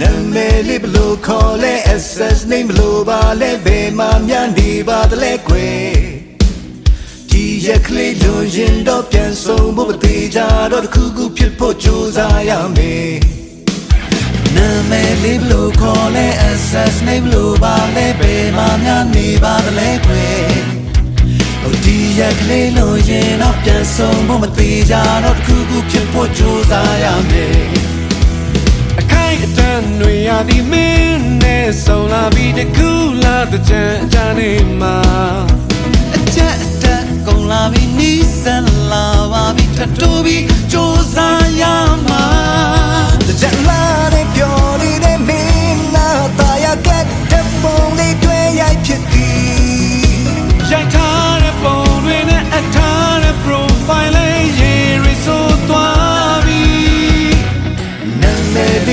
နာမည်လေးဘလို့ခေါ်လဲ SS name ဘလို့ပါလဲဘယ်မှာမြန်နေပါတလဲကွယ်ဒီရက်ကလေးလွန်ရင်တော့ပြန်ဆုံးဖို့မသေးကြတော့တစ်ခုခုဖြစ်ဖို့ကြိုးစားရမယ်နာမည်လေးဘလို့ခေါ်လဲ SS name ဘလို့ပါလဲဘယ်မှာမြန်နေပါတလဲကွယ်ဟိုဒီရက်ကလေးလွန်ရင်တော့ပြန်ဆုံးဖို့မသေးကြတော့တစ်ခုခုဖြစ်ဖို့ကြိုးစားရမယ်အခိုင်အတ န့်တွေရသည်မင်းနဲ့ဆုံလာပြီးတကူလာတဲ့ကြံအကြနေမှာအချက်အတက်ကုန်လာပြီနီးစပ်လာပါပြီထပ်တိုးပြီးစူးစမ်းရမှာတကြလာတဲ့ပြောနေတဲ့မင်းနာတာရကက်တဲ့ပုံလေးတွေ့ရိုက်ဖြစ်သည်ရိုက်ထား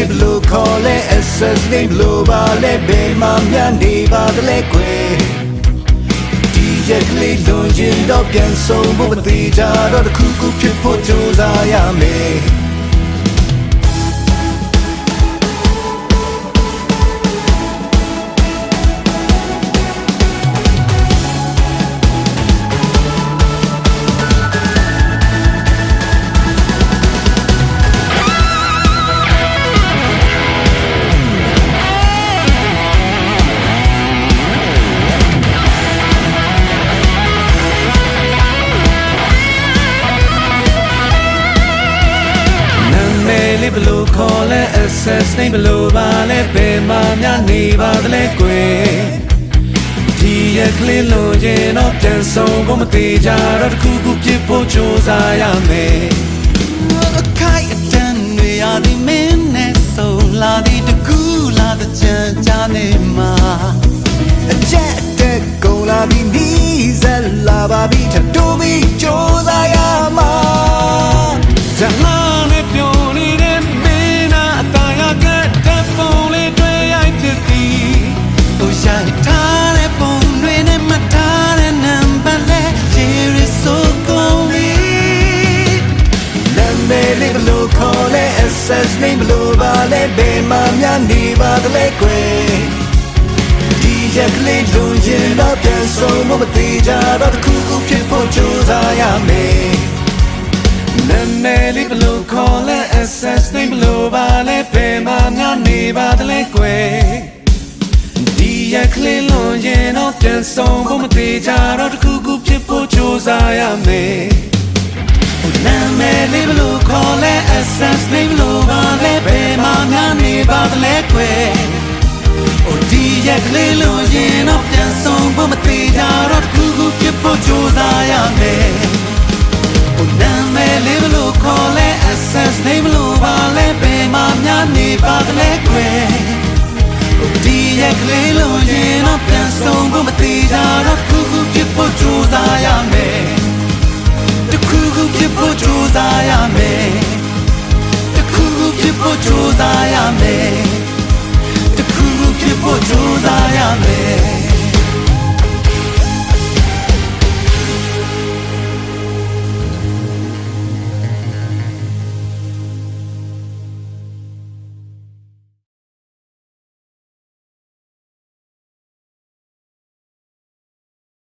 လေးဘလို့ခေါ်လဲ SS လေးဘလို့ပါလဲဘယ်မှာမြန်နေပါတလဲကွယ်ဒီရက်ကလေးလွန်ရင်တော့ပြန်ဆုံးဖို့မသေးကြတော့တစ်ခုခုဖြစ်ဖို့ကြိုးစားရမယ် ဘလို့ခေါ်လဲ SS နေဘလို့ပါလဲဘယ်မှာများနေပါသလဲကွယ်ဒီရက်ကလေးလုံးရင်တော့ပြန်ဆုံးဖို့မသေးကြတော့တစ်ခုခုဖြစ်ဖို့ကြိုးစားရမယ်အခိုင်အတန်တွေရသည်မင်းနဲ့ဆုံးလာသည်တကူလာတဲ့ချမ်းချာနေမှာအချက်အတက်ကုန်လာပြီးနီးစပ်လာပါပြီထပ်တိုးပြီး SS name ဘလို့ပါလဲဘယ်မှာများနေပါသလဲကွယ်ဒီရက်ကလေးလုံးရင်တော့ပြန်ဆုံးမမသေးကြတော့တစ်ခုခုဖြစ်ဖို့ကြိုးစားရမယ်နာမည်လေးဘလို့ခေါ်လဲ SS နေဘလို့ပါလဲဘယ်မှာများနေပါသလဲကွယ်ဒီရက်ကလေးလုံးရင်တော့ပြန်ဆုံးဖို့မသေးကြတော့တစ်ခုခုဖြစ်ဖို့ကြိုးစားရမယ်နာမည်လေးဘလို့ခေါ်လဲ မှာများနေပါသလဲကွယ် Oh ဒီရက်ကလေးလို့ရင်တော့ပြန်ဆုံးဖို့မသေးကြတော့တစ်ခုခုဖြစ်ဖို့ကြိုးစားရမယ် Oh နာမည်လေးဘလို့ခေါ်လဲ SS name ဘလို့ပါလဲဘယ်မှာများနေပါသလဲကွယ် Oh ဒီရက်ကလေးလို့ရင်တော့ပြန်ဆုံးဖို့မသေးကြတော့တစ်ခုခုဖြစ်ဖို့ကြိုးစားရ